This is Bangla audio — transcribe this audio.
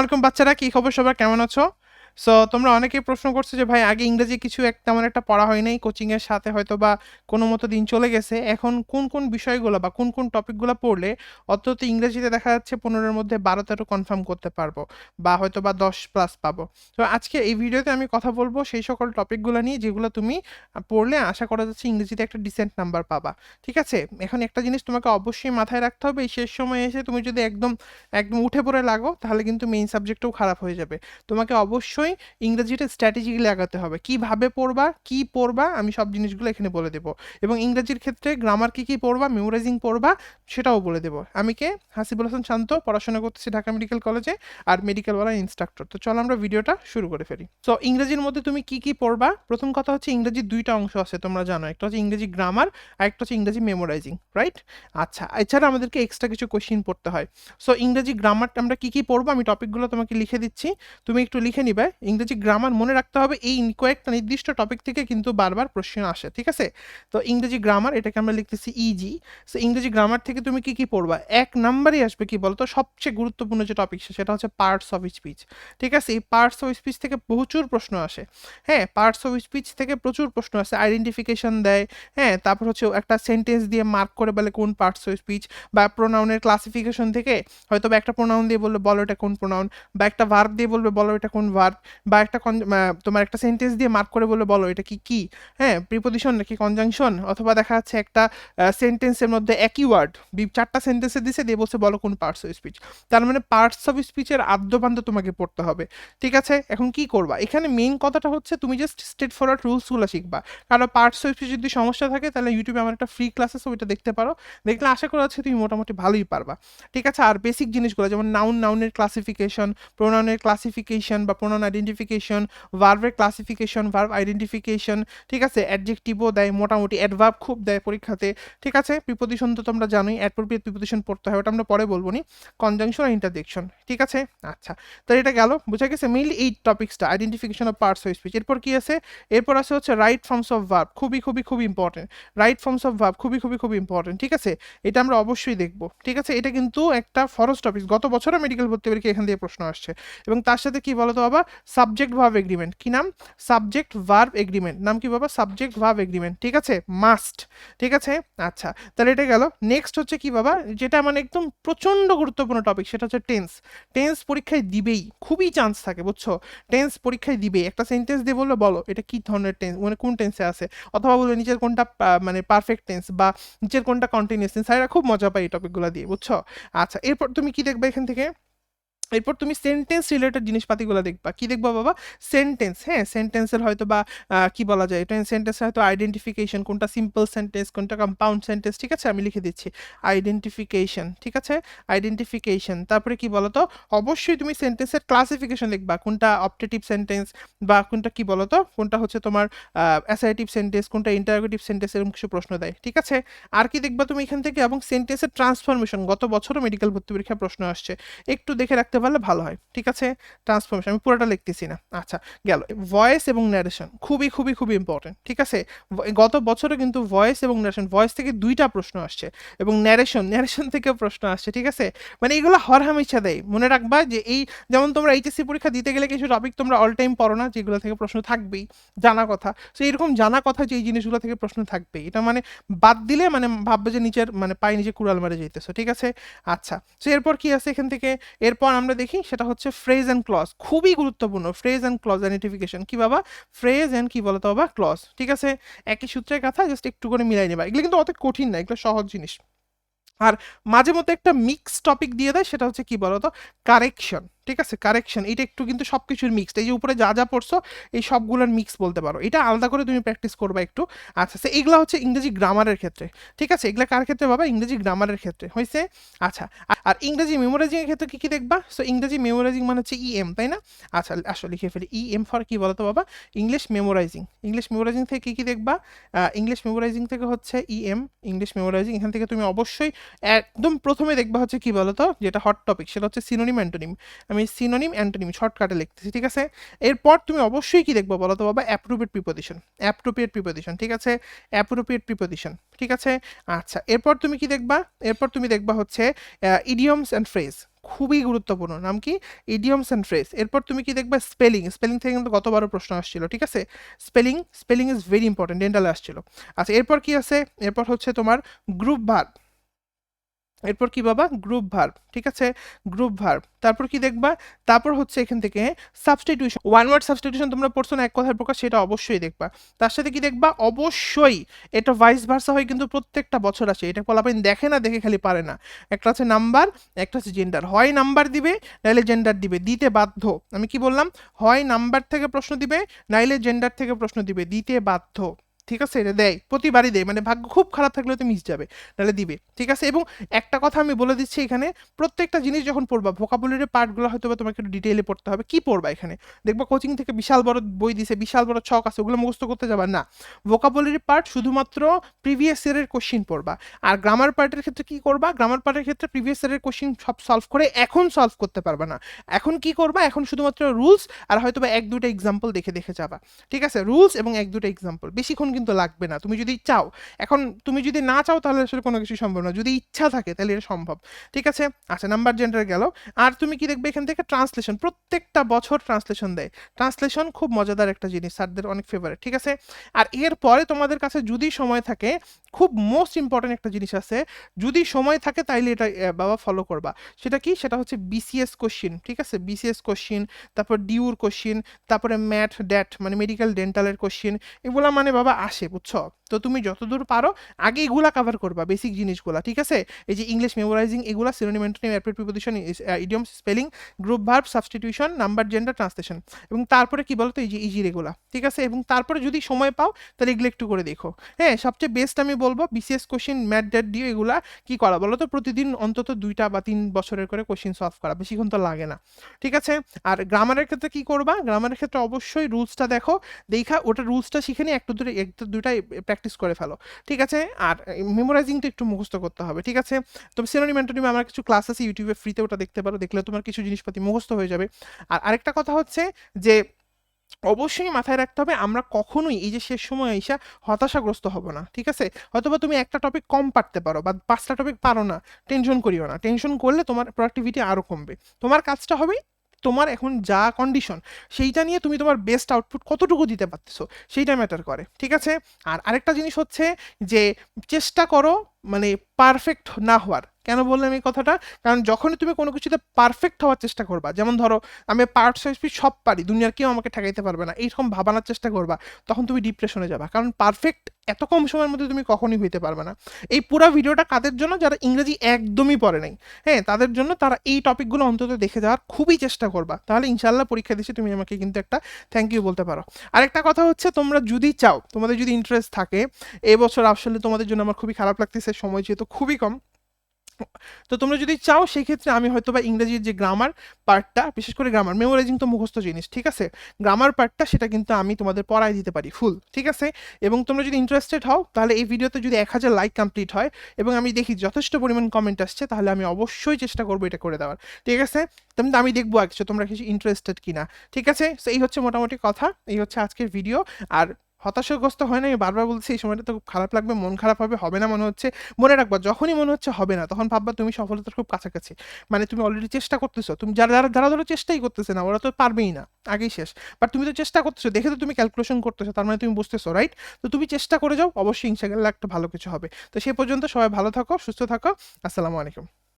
আলাইকুম বাচ্চারা কি খবর সবার? কেমন আছো? সো তোমরা অনেকেই প্রশ্ন করছ যে, ভাই, আগে ইংরেজি কিছু এক, তেমন একটা পড়া হয় নাই কোচিংয়ের সাথে হয়তো বা কোনো মতো দিন চলে গেছে। এখন কোন কোন বিষয়গুলো বা কোন কোন টপিকগুলো পড়লে অন্তত ইংরেজিতে দেখা যাচ্ছে পনেরোর মধ্যে বারো তেরো কনফার্ম করতে পারব বা হয়তো বা দশ প্লাস পাবো। তো আজকে এই ভিডিওতে আমি কথা বলব সেই সকল টপিকগুলো নিয়ে যেগুলো তুমি পড়লে আশা করা যাচ্ছে ইংরেজিতে একটা ডিসেন্ট নাম্বার পাবা। ঠিক আছে? এখন একটা জিনিস তোমাকে অবশ্যই মাথায় রাখতে হবে, এই শেষ সময় এসে তুমি যদি একদম একদম উঠে পড়ে লাগো, তাহলে কিন্তু মেইন সাবজেক্টটাও খারাপ হয়ে যাবে। তোমাকে অবশ্যই ইংরেজিটা স্ট্র্যাটেজিক্যালি লাগাতে হবে। কীভাবে পড়বা, কি পড়বা, আমি সব জিনিসগুলো এখানে বলে দেবো। এবং ইংরেজির ক্ষেত্রে গ্রামার কি কি পড়বা মেমোরাইজিং পড়বা, সেটাও বলে দেবো। আমি কে? হাসিবুল হাসান শান্ত, পড়াশোনা করতেছি ঢাকা মেডিকেল কলেজে আর মেডিকেলওয়ালা ইনস্ট্রাক্টর তো চলো আমরা ভিডিওটা শুরু করে ফেলি। সো ইংরেজির মধ্যে তুমি কি কি পড়বা? প্রথম কথা হচ্ছে ইংরেজির দুইটা অংশ আছে, তোমরা জানো। একটা হচ্ছে ইংরেজি গ্রামার আর একটা হচ্ছে ইংরেজি মেমোরাইজিং রাইট আচ্ছা এছাড়া আমাদেরকে এক্সট্রা কিছু কোশ্চিন পড়তে হয়। সো ইংরেজি গ্রামার আমরা কি কি পড়ব? আমি টপিকগুলো তোমাকে লিখে দিচ্ছি। তুমি একটু লিখে নিবে। ইংরেজি গ্রামার মনে রাখতে হবে। এই কয়েকটা নির্দিষ্ট টপিক থেকে কিন্তু বারবার প্রশ্ন আসে, ঠিক আছে? তো ইংরেজি গ্রামার এটাকে আমরা লিখতেছি ইজি সো ইংরেজি গ্রামার থেকে তুমি কি কি পড়বা? এক নাম্বারই আসবে কি বলতো? সবচেয়ে গুরুত্বপূর্ণ যে টপিক সেটা হচ্ছে পার্টস অফ স্পিচ ঠিক আছে? এই পার্টস অফ স্পিচ থেকে প্রচুর প্রশ্ন আসে। হ্যাঁ পার্টস অফ স্পিচ থেকে প্রচুর প্রশ্ন আসে। আইডেন্টিফিকেশন দেয় হ্যাঁ তারপর হচ্ছে একটা সেন্টেন্স দিয়ে মার্ক করে বলে কোন পার্টস অফ স্পিচ বা প্রোনাউনের ক্লাসিফিকেশন থেকে হয়তো বা একটা প্রোনাউন দিয়ে বললে, বলো এটা কোন প্রোনাউন বা একটা ভার্ব দিয়ে বলবে, বলো এটা কোন ভার্ব বা একটা তোমার একটা সেন্টেন্স দিয়ে মার্ক করে বলে বলো এটা কি কি? হ্যাঁ প্রিপোজিশন নাকি কনজাংশন অথবা দেখা যাচ্ছে একটা সেন্টেন্সের মধ্যে একই ওয়ার্ড চারটা সেন্টেন্সে দিছে, দিয়ে বলছে, বলো কোন পার্টস অফ স্পিচ তার মানে পার্টস অফ স্পিচের আদ্যপান্ত তোমাকে পড়তে হবে। ঠিক আছে? এখন কি করবা? এখানে মেইন কথাটা হচ্ছে, তুমি জাস্ট স্ট্রেট ফরওয়ার্ড রুলসগুলো শিখবা। কারণ পার্টস অফ স্পিচ যদি সমস্যা থাকে, তাহলে ইউটিউবে আমার একটা ফ্রি ক্লাস আছে ওইটা দেখতে পারো। দেখলে আশা করা যাচ্ছে, তুমি মোটামুটি ভালোই পারবা। ঠিক আছে? আর বেসিক জিনিসগুলো, যেমন নাউন নাউনের ক্লাসিফিকেশন প্রোনাউনের ক্লাসিফিকেশন বা প্রোনাউন আইডেন্টিফিকেশন ভার্বের ক্লাসিফিকেশন ভার্ব আইডেন্টিফিকেশন ঠিক আছে? অ্যাডজেক্টিভও দেয়, মোটামুটি অ্যাডভার্ব খুব দেয় পরীক্ষাতে, ঠিক আছে? প্রিপোজিশন তো তোমরা জানোই অ্যাপ্রোপ্রিয়েট প্রিপোজিশন পড়তে হয়, ওটা আমরা পরে বলব নি। কনজাংশন আর ইন্টারজেকশন ঠিক আছে? আচ্ছা তো এটা গেল, বোঝা গেছে? মেইনলি এই টপিক্সটা identification of parts of speech এরপর কি আছে? এরপর আছে হচ্ছে রাইট ফর্মস অফ ভার্ব খুবই খুবই খুবই important right forms of verb খুবই খুবই খুবই ইম্পর্টেন্ট ঠিক আছে? এটা আমরা অবশ্যই দেখব, ঠিক আছে? এটা কিন্তু একটা ফরজ টপিক গত বছরও মেডিকেল ভর্তি পরীক্ষা এখান থেকে প্রশ্ন আসছে। এবং তার সাথে কি বলতো বাবা? Subject verb agreement. কি নাম? Subject verb agreement. নাম কি বাবা? Subject verb agreement. ঠিক আছে? মাস্ট ঠিক আছে? আচ্ছা তাহলে এটা গেল। নেক্সট হচ্ছে কি বাবা? যেটা মানে একদম প্রচণ্ড গুরুত্বপূর্ণ টপিক সেটা হচ্ছে টেন্স টেন্স পরীক্ষায় দিবেই। খুবই চান্স থাকে, বুঝছ? টেন্স পরীক্ষায় দিবেই। একটা সেন্টেন্স দিয়ে বলল, বলো, এটা কি ধরনের টেন্স মানে কোন টেন্সে আছে? অথবা বলবে নিচের কোনটা মানে পারফেক্ট টেন্স বা নিচের কোনটা কন্টিনিউয়াস টেন্স স্যারেরা খুব মজা পায় এই টপিকগুলো দিয়ে, বুঝছ? আচ্ছা এরপর তুমি কি দেখবে এখান থেকে? এরপর তুমি সেন্টেন্স রিলেটেড জিনিসপাতিগুলো দেখবা। কি দেখবা বাবা? সেন্টেন্স হ্যাঁ? সেন্টেন্সের হয়তো বা কি বলা যায়? এটা সেন্টেন্সের হয়তো আইডেন্টিফিকেশন কোনটা সিম্পল সেন্টেন্স কোনটা কম্পাউন্ড সেন্টেন্স ঠিক আছে? আমি লিখে দিচ্ছি। আইডেন্টিফিকেশন ঠিক আছে? আইডেন্টিফিকেশন তারপরে কি বলতো? অবশ্যই তুমি সেন্টেন্সের ক্লাসিফিকেশন দেখবা। কোনটা অপটেটিভ সেন্টেন্স বা কোনটা কি বলতো? কোনটা হচ্ছে তোমার অ্যাসাইটিভ সেন্টেন্স কোনটা ইন্টারোগেটিভ সেন্টেন্স এরকম কিছু প্রশ্ন দেয়। ঠিক আছে? আর কি দেখবা তুমি এখান থেকে? এবং সেন্টেন্সের ট্রান্সফরমেশন গত বছরও মেডিকেল ভর্তি পরীক্ষায় প্রশ্ন আসছে। একটু দেখে রাখতে পারলে ভালো হয়। ঠিক আছে? ট্রান্সফরমেশন আমি পুরোটা লিখতেছি না। আচ্ছা গেল। ভয়েস এবং ন্যারেশন খুবই খুবই খুবই ইম্পর্টেন্ট ঠিক আছে? গত বছরও কিন্তু ভয়েস এবং ন্যারেশন ভয়েস থেকে দুইটা প্রশ্ন আসছে এবং ন্যারেশন ন্যারেশন থেকেও প্রশ্ন আসছে, ঠিক আছে? মানে এগুলো হরহামেশা দেয়। মনে রাখবা যে এই, যেমন তোমরা এইচএসসি পরীক্ষা দিতে গেলে কিছু টপিক তোমরা অল টাইম পড়ো না, যেগুলো থেকে প্রশ্ন থাকবেই, জানা কথা। তো এরকম জানা কথা যে এই জিনিসগুলো থেকে প্রশ্ন থাকবেই। এটা মানে বাদ দিলে মানে ভাববে যে নিচের মানে পায়ে নিচে কুড়াল মারে যেতেছো ঠিক আছে? আচ্ছা তো এরপর কি আছে এখান থেকে? এরপর আমরা দেখি সেটা হচ্ছে ফ্রেজ অ্যান্ড ক্লজ খুবই গুরুত্বপূর্ণ ফ্রেজ অ্যান্ড ক্লজ আইডেন্টিফিকেশন কি বাবা? ফ্রেজ অ্যান্ড কি বলতো বাবা? ক্লজ ঠিক আছে? একই সূত্রের কথা জাস্ট একটু করে মিলাই নেবা। এগুলো কিন্তু অত কঠিন না, এগুলো সহজ জিনিস। আর মাঝে মধ্যে একটা মিক্স টপিক দিয়ে দেয়, সেটা হচ্ছে কি বলতো? কারেকশন ঠিক আছে? কারেকশন এটা একটু কিন্তু সব কিছুর মিক্সড এই যে উপরে যা যা পড়ছো, এই সবগুলোর মিক্স বলতে পারো। এটা আলাদা করে তুমি প্র্যাকটিস করবা একটু। আচ্ছা সে এগুলো হচ্ছে ইংরেজি গ্রামারের ক্ষেত্রে। ঠিক আছে? এগুলো কার ক্ষেত্রে বাবা ইংরেজি গ্রামারের ক্ষেত্রে। হয়েছে আচ্ছা আর ইংরেজি মেমোরাইজিং এর ক্ষেত্রে কি কি দেখবা? সো ইংরেজি মেমোরাইজিং মানে হচ্ছে ইএম তাই না? আচ্ছা আসলে লিখে ফেলি। ইএম ফর কি বলতো বাবা? ইংলিশ মেমোরাইজিং ইংলিশ মেমোরাইজিং থেকে কি কি দেখবা? ইংলিশ মেমোরাইজিং থেকে হচ্ছে ইএম ইংলিশ মেমোরাইজিং এখান থেকে তুমি অবশ্যই একদম প্রথমে দেখবা হচ্ছে কি বলতো? যেটা হট টপিক সেটা হচ্ছে সিনোনিম অ্যান্টোনিম আমি সিনোনিম অ্যান্টোনিম শর্টকাটে লিখতেছি, ঠিক আছে? এরপর তুমি অবশ্যই কি দেখবা বলো তো বাবা? অ্যাপ্রোপ্রিয়েট প্রিপোজিশন অ্যাপ্রোপ্রিয়েট প্রিপোজিশন ঠিক আছে? অ্যাপ্রোপ্রিয়েট প্রিপোজিশন ঠিক আছে? আচ্ছা এরপর তুমি কি দেখবা? এরপর তুমি দেখবা হচ্ছে ইডিয়মস অ্যান্ড ফ্রেজ খুবই গুরুত্বপূর্ণ, নাম কি? ইডিয়মস অ্যান্ড ফ্রেজ এরপর তুমি কি দেখবে? স্পেলিং স্পেলিং থেকে কিন্তু গতবারও প্রশ্ন আসছিল, ঠিক আছে? Spelling spelling is very important ডেন্টালে আসছিল। আচ্ছা এরপর কি আছে? এরপর হচ্ছে তোমার গ্রুপ ভার্ব এরপর কি বাবা? গ্রুপ ভার্ব ঠিক আছে? গ্রুপ ভার্ব তারপর কি দেখবা? তারপর হচ্ছে এখান থেকে সাবস্টিটিউশন ওয়ান ওয়ার্ড সাবস্টিটিউশন তোমরা পড়ছো না, এক কথার প্রকাশ, সেটা অবশ্যই দেখবা। তার সাথে কি দেখবা? অবশ্যই, এটা ভাইস ভার্সা হয় কিন্তু প্রত্যেকটা বছর আসে, এটা পোলাপাইন দেখে না, দেখে খালি পারে না। একটা আছে নাম্বার একটা আছে জেন্ডার হয় নাম্বার দিবে, নাইলে জেন্ডার দিবে, দিতে বাধ্য। আমি কি বললাম? হয় নাম্বার থেকে প্রশ্ন দিবে, নাইলে জেন্ডার থেকে প্রশ্ন দিবে, দিতে বাধ্য। ঠিক আছে? এটা দেয়, প্রতিবারই দেয় মানে ভাগ্য খুব খারাপ থাকলে তো মিস যাবে নাহলে দিবে, ঠিক আছে? এবং একটা কথা আমি বলে দিচ্ছি এখানে, প্রত্যেকটা জিনিস যখন পড়বা ভোকাবুলারি পার্টগুলো হয়তো বা তোমাকে একটু ডিটেইলে পড়তে হবে, কি পড়বা এখানে? দেখবা কোচিং থেকে বিশাল বড় বই দিছে, বিশাল বড় ছক আছে, ওগুলো মুখস্থ করতে যাবা, না। ভোকাবুলারি পার্ট শুধুমাত্র প্রিভিয়াস ইয়ারের কোশ্চিন পড়বা, আর গ্রামার পার্টের ক্ষেত্রে কি করবা? গ্রামার পার্টের ক্ষেত্রে প্রিভিয়াস ইয়ারের কোশ্চিন সব সলভ করে এখন সলভ করতে পারবা, না। এখন কি করবা? এখন শুধুমাত্র রুলস আর হয়তো বা এক দুটো এক্সাম্পল দেখে দেখে যাবা, ঠিক আছে? রুলস এবং এক দুটো এক্সাম্পল বেশিক্ষণ কিন্তু লাগবে না। তুমি যদি চাও, এখন তুমি যদি না চাও তাহলে আসলে কোনো কিছু সম্ভব না। যদি ইচ্ছা থাকে তাহলে এটা সম্ভব। ঠিক আছে? আচ্ছা নাম্বার জেন্ডার গেল। আর তুমি কি দেখবে এখান থেকে? ট্রান্সলেশন প্রত্যেকটা বছর ট্রান্সলেশন দেয়। ট্রান্সলেশন খুব মজাদার একটা জিনিস, স্যারদের অনেক ফেভারিট ঠিক আছে? আর এরপরে তোমাদের কাছে যদি সময় থাকে, খুব মোস্ট ইম্পর্টেন্ট একটা জিনিস আছে, যদি সময় থাকে তাইলে এটা বাবা ফলো করবা। সেটা কি? সেটা হচ্ছে বিসিএস কোশ্চিন ঠিক আছে? বিসিএস কোশ্চিন তারপর ডিউর কোশ্চিন তারপরে ম্যাথ ড্যাট মানে মেডিকেল ডেন্টালের কোশ্চিন এগুলো মানে বাবা আসে, বুঝছ? তো তুমি যতদূর পারো, আগে এগুলা কাভার করবা বেসিক জিনিসগুলা, ঠিক আছে? এই যে ইংলিশ মেমোরাইজিং এগুলা synonym idiom spelling group verb substitution number gender translation এবং তারপরে কি বলতো? এই যে ইজি রেগুলা ঠিক আছে? এবং তারপরে যদি সময় পাও, তাহলে এগুলো একটু করে দেখো। হ্যাঁ সবচেয়ে বেস্ট আমি বলব বিসিএস কোশ্চিন ম্যাথ ড্যাট দিয়ে এগুলা কি করা? বলো তো, প্রতিদিন অন্তত দুইটা বা তিন বছরের করে কোশ্চিন সলভ করা, বেশিক্ষণ তো লাগে না, ঠিক আছে? আর গ্রামারের ক্ষেত্রে কি করবা? গ্রামারের ক্ষেত্রে অবশ্যই রুলসটা দেখো, দেখা, ওটা রুলসটা শিখে নিয়ে একটু দূরে দুটাই প্র্যাকটিস করে ফেলো, ঠিক আছে? আর মেমোরাইজিং তো একটু মুখস্থ করতে হবে, ঠিক আছে? তবে সিনোনিম অ্যান্টোনিম আমার কিছু ক্লাস আছে ইউটিউবে ফ্রিতে ওটা দেখতে পারো দেখলে তোমার কিছু জিনিসপাতি মুখস্থ হয়ে যাবে। আর আরেকটা কথা হচ্ছে যে, অবশ্যই মাথায় রাখতে হবে আমরা কখনোই এই যে শেষ সময় এসে হতাশাগ্রস্ত হব না, ঠিক আছে? হয়তোবা তুমি একটা টপিক কম পারতে পারো বা পাঁচটা টপিক পারো না টেনশন করিও না। টেনশন করলে তোমার প্রোডাক্টিভিটি আরও কমবে। তোমার কাজটা হবে তোমার এখন যা কন্ডিশন সেইটা নিয়ে তুমি তোমার বেস্ট আউটপুট কতটুকু দিতে পারতেছো, সেইটা ম্যাটার করে, ঠিক আছে? আর আরেকটা জিনিস হচ্ছে যে, চেষ্টা করো মানে পারফেক্ট না হওয়ার। কেন বললাম এই কথাটা? কারণ যখনই তুমি কোনো কিছুতে পারফেক্ট হওয়ার চেষ্টা করবা, যেমন ধরো, আমি পার্ট সাইজ সব পারি, দুনিয়ার কেউ আমাকে ঠেকাইতে পারবে না, এইরকম ভাবানোর চেষ্টা করবা, তখন তুমি ডিপ্রেশনে যাবা। কারণ পারফেক্ট এত কম সময়ের মধ্যে তুমি কখনই হইতে পারবে না। এই পুরো ভিডিওটা কাদের জন্য? যারা ইংরেজি একদমই পড়ে নাই হ্যাঁ তাদের জন্য তারা এই টপিকগুলো অন্তত দেখে যাওয়ার খুবই চেষ্টা করবা। তাহলে ইনশাল্লাহ পরীক্ষা দিচ্ছে তুমি আমাকে কিন্তু একটা থ্যাংক ইউ বলতে পারো। আরেকটা কথা হচ্ছে, তোমরা যদি চাও, তোমাদের যদি ইন্টারেস্ট থাকে, এবছর আসলে তোমাদের জন্য আমার খুবই খারাপ লাগতেছে, সময় যেহেতু খুবই কম তো তোমরা যদি চাও সেই ক্ষেত্রে আমি হয়তো বা ইংরেজির যে গ্রামার পার্টটা বিশেষ করে গ্রামার মেমোরাইজিং তো মুখস্থ জিনিস, ঠিক আছে? গ্রামার পার্টটা সেটা কিন্তু আমি তোমাদের পড়াই দিতে পারি ফুল ঠিক আছে? এবং তোমরা যদি ইন্টারেস্টেড হও, তাহলে এই ভিডিওতে যদি এক হাজার লাইক কমপ্লিট হয়, এবং আমি দেখি যথেষ্ট পরিমাণ কমেন্ট আসছে, তাহলে আমি অবশ্যই চেষ্টা করব এটা করে দেওয়ার, ঠিক আছে? তেমনি আমি দেখব আগে তোমরা কিছু ইন্টারেস্টেড কিনা, ঠিক আছে? তো এই হচ্ছে মোটামুটি কথা, এই হচ্ছে আজকের ভিডিও আর হতাশাগ্রস্ত হয় না আমি বারবার বলছি, এই সময়টা তো খুব খারাপ লাগবে, মন খারাপ হবে হবে না মনে হচ্ছে। মনে রাখবা, যখনই মনে হচ্ছে হবে না, তখন ভাববা তুমি সফলতার খুব কাছাকাছি। মানে তুমি অলরেডি চেষ্টা করতেছো, তুমি যারা যারা যারা ধরো চেষ্টাই করতেছে না, ওরা তো পারবেই না, আগেই শেষ। বাট তুমি তো চেষ্টা করতেছো, দেখে তো তুমি ক্যালকুলেশন করতেছো, তার মানে তুমি বুঝতেছো রাইট তো তুমি চেষ্টা করে যাও, অবশ্যই ইনশাআল্লাহ একটা ভালো কিছু হবে। তো সে পর্যন্ত সবাই ভালো থাকো, সুস্থ থাকো, আসসালামু আলাইকুম।